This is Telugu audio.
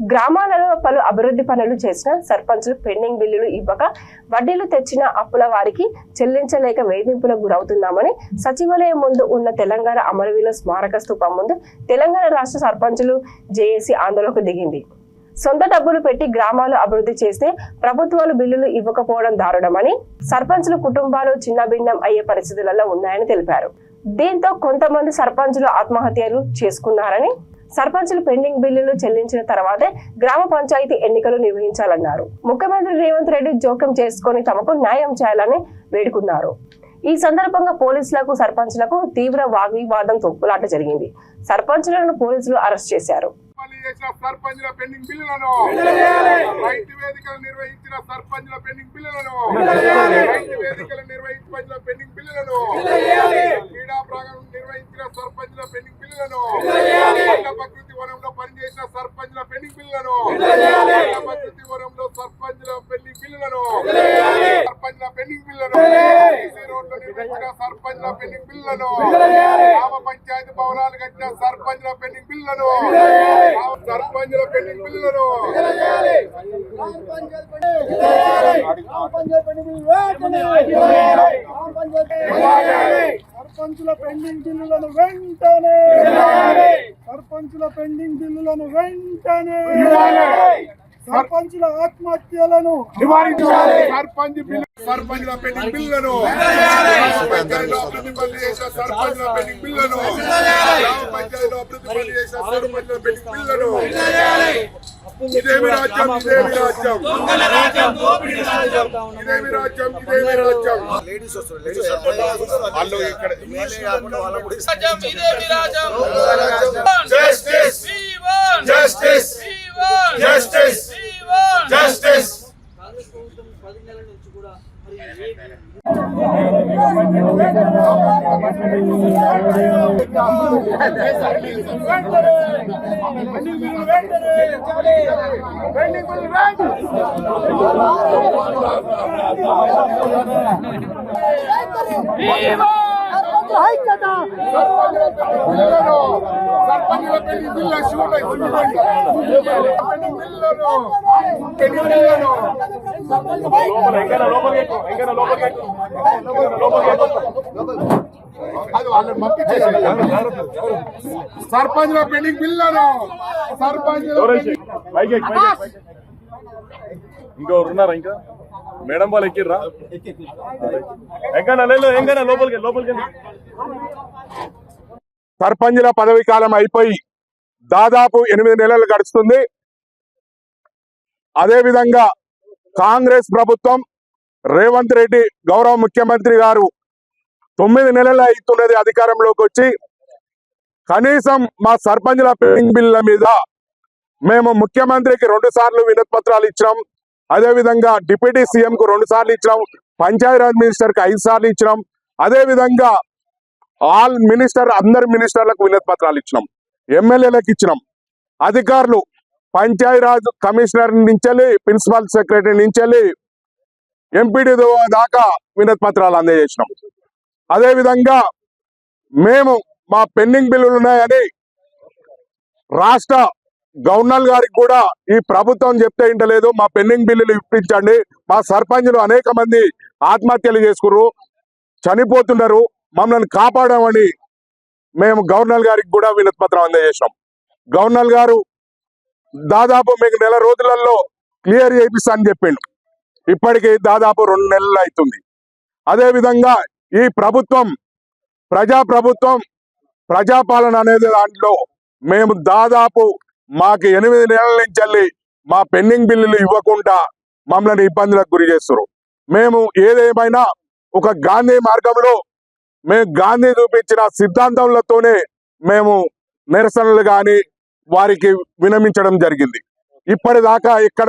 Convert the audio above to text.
గ్రామాలలో పలు అభివృద్ధి పనులు చేసిన సర్పంచులు పెండింగ్ బిల్లులు ఇవ్వక వడ్డీలు తెచ్చిన అప్పుల వారికి చెల్లించలేక వేధింపులకు గురవుతున్నామని సచివాలయం ముందు ఉన్న తెలంగాణ అమరవీరుల స్మారక స్థూపం ముందు తెలంగాణ రాష్ట్ర సర్పంచులు జేఏసీ ఆందోళనకు దిగింది. సొంత డబ్బులు పెట్టి గ్రామాలు అభివృద్ధి చేస్తే ప్రభుత్వాలు బిల్లులు ఇవ్వకపోవడం దారుణమని సర్పంచుల కుటుంబాలు చిన్నభిన్నం అయ్యే పరిస్థితులలో ఉన్నాయని తెలిపారు. దీంతో కొంతమంది సర్పంచులు ఆత్మహత్యలు చేసుకున్నారని సర్పంచులు పెండింగ్ బిల్లులు చెల్లించిన తర్వాతే గ్రామ పంచాయతీ ఎన్నికలు నిర్వహించాలన్నారు. ముఖ్యమంత్రి రేవంత్ రెడ్డి జోక్యం చేసుకుని తమకు న్యాయం చేయాలని వేడుకున్నారు. ఈ సందర్భంగా పోలీసులకు సర్పంచులకు తీవ్ర వాగ్వివాదం తొక్కులాట జరిగింది. సర్పంచులను పోలీసులు అరెస్ట్ చేశారు. పని పెండింగ్ బిల్లులను రైతు వేదికలు నిర్వహించిన సర్పంచుల పెండింగ్ బిల్లులను రైతు వేదికలు నిర్వహించిన పెండింగ్ బిల్లులను క్రీడా ప్రాంగణం నిర్వహించిన సర్పంచుల పెండింగ్ బిల్లులను వనంలో సర్పంచ్ల పెండింగ్ బిల్లులను సర్పంచ్ల పెండింగ్ బిల్లులను సర్పంచ్ల పెండింగ్ బిల్లులను గ్రామ పంచాయతీ భవనాలు కట్టిన సర్పంచ్ల పెండింగ్ బిల్లులను సర్పంచ్ల పెండింగ్ బిల్లులను సర్పంచుల పెండింగ్ బిల్లులను వెంటనే సర్పంచుల పెండింగ్ బిల్లులను వెంటనే సర్పంచుల ఆత్మహత్యలను నివారించాలి! సర్పంచ్ సర్పంచ్ల పెండింగ్ బిల్లులను సర్పంచ్ల పెండింగ్ బిల్లులను గ్రామ పంచాయతీలో అభివృద్ధి పనులు చేసిన సర్పంచ్ల పెండింగ్ బిల్లులను ఇదేమి రాజ్యం ఇదేమి రాజ్యం ఇదేమి రాజ్యం ఇదేమి రాజ్యం వాళ్ళు ఇక్కడ రాజ్యం ఇదే విరాజం జస్టిస్ జస్టిస్ జస్టిస్ జస్టిస్ పది నెలల నుంచి కూడా మరి ఏ సర్పంచ్ల బిల్లు షూట్ పెండింగ్ బిల్లులను పెండింగ్ బిల్లులను సర్పంచ్లో పెండింగ్ బిల్లులను సర్పంచ్ పెండింగ్ ఉన్నారా ఇంకా మేడం వాళ్ళు ఎక్కిర్రా ఎంకన్నా లేదు ఎంకన్నా లోపలికి లోపలికి వెళ్ళు. సర్పంచ్ల పదవి కాలం అయిపోయి దాదాపు ఎనిమిది నెలలు గడుస్తుంది అదేవిధంగా కాంగ్రెస్ ప్రభుత్వం రేవంత్ రెడ్డి గౌరవ ముఖ్యమంత్రి గారు తొమ్మిది నెలలు అవుతున్నది అధికారంలోకి వచ్చి కనీసం మా సర్పంచ్ల పెండింగ్ బిల్ల మీద మేము ముఖ్యమంత్రికి రెండు సార్లు వినతి పత్రాలు ఇచ్చినాం. అదేవిధంగా డిప్యూటీ సీఎం కు రెండు సార్లు ఇచ్చినాం. పంచాయతీరాజ్ మినిస్టర్కి ఐదు సార్లు ఇచ్చినాం. అదేవిధంగా ఆల్ మినిస్టర్ అందరి మినిస్టర్లకు వినతి పత్రాలు ఇచ్చినాం. ఎమ్మెల్యేలకు ఇచ్చినాం. అధికారులు పంచాయతీరాజ్ కమిషనర్ నుంచి ప్రిన్సిపల్ సెక్రటరీ నుంచి ఎంపీడీ దాకా వినతి పత్రాలు అందజేసినాం. అదేవిధంగా మేము మా పెండింగ్ బిల్లులు ఉన్నాయని రాష్ట్ర గవర్నర్ గారికి కూడా ఈ ప్రభుత్వం చెప్తే ఇంటలేదు మా పెండింగ్ బిల్లులు ఇప్పించండి. మా సర్పంచ్లు అనేక మంది ఆత్మహత్యలు చేసుకున్నారు చనిపోతున్నారు. మమ్మల్ని కాపాడమని మేము గవర్నర్ గారికి కూడా వినతి పత్రం అందజేసినాం. గవర్నర్ గారు దాదాపు మీకు నెల రోజులలో క్లియర్ చేయిస్తా అని చెప్పిండు. ఇప్పటికి దాదాపు రెండు నెలలు అవుతుంది అదేవిధంగా ఈ ప్రభుత్వం ప్రజా ప్రభుత్వం ప్రజాపాలన అనేది దాంట్లో మేము దాదాపు మాకు ఎనిమిది నెలల నుంచి మా పెండింగ్ బిల్లులు ఇవ్వకుండా మమ్మల్ని ఇబ్బందులకు గురి చేస్తారు మేము ఏదేమైనా ఒక గాంధీ మార్గంలో మేము గాంధీ చూపించిన సిద్ధాంతములతోనే మేము నిరసనలు కానీ వారికి వినమించడం జరిగింది. ఇప్పటిదాకా ఇక్కడ